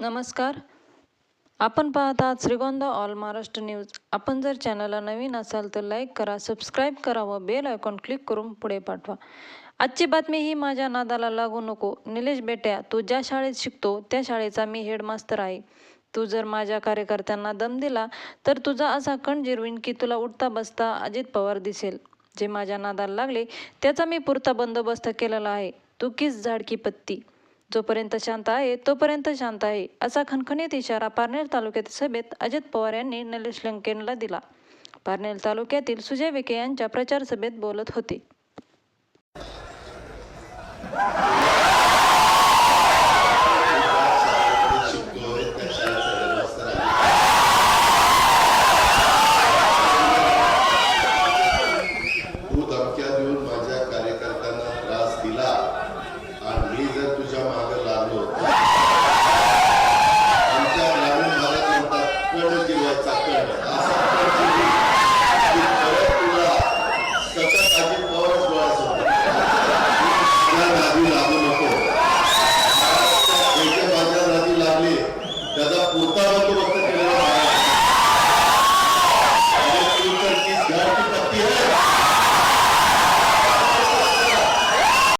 नमस्कार. आपण पाहत आहात श्रीगोंदा ऑल महाराष्ट्र न्यूज आपण जर चॅनलला नवीन असाल तर लाईक करा सबस्क्राईब करा व बेल आयकॉन क्लिक करून पुढे पाठवा. आजची बातमी ही माझ्या नादाला लागू नको. निलेश बेट्या तू ज्या शाळेत शिकतो त्या शाळेचा मी हेडमास्तर आहे. तू जर माझ्या कार्यकर्त्यांना दम दिला तर तुझा असा कण जिरवीन की तुला उठता बसता अजित पवार दिसेल. जे माझ्या नादाला लागले त्याचा मी पुरता बंदोबस्त केलेला आहे. तू किस झाडकी पत्ती? जोपर्यंत शांत आहे तोपर्यंत शांत आहे असा खणखणीत इशारा पारनेर तालुक्यातील सभेत अजित पवार यांनी निलेश लंकेनला दिला. पारनेर तालुक्यातील सुजय विखे यांच्या प्रचार सभेत बोलत होते. त्याचा पुरता तो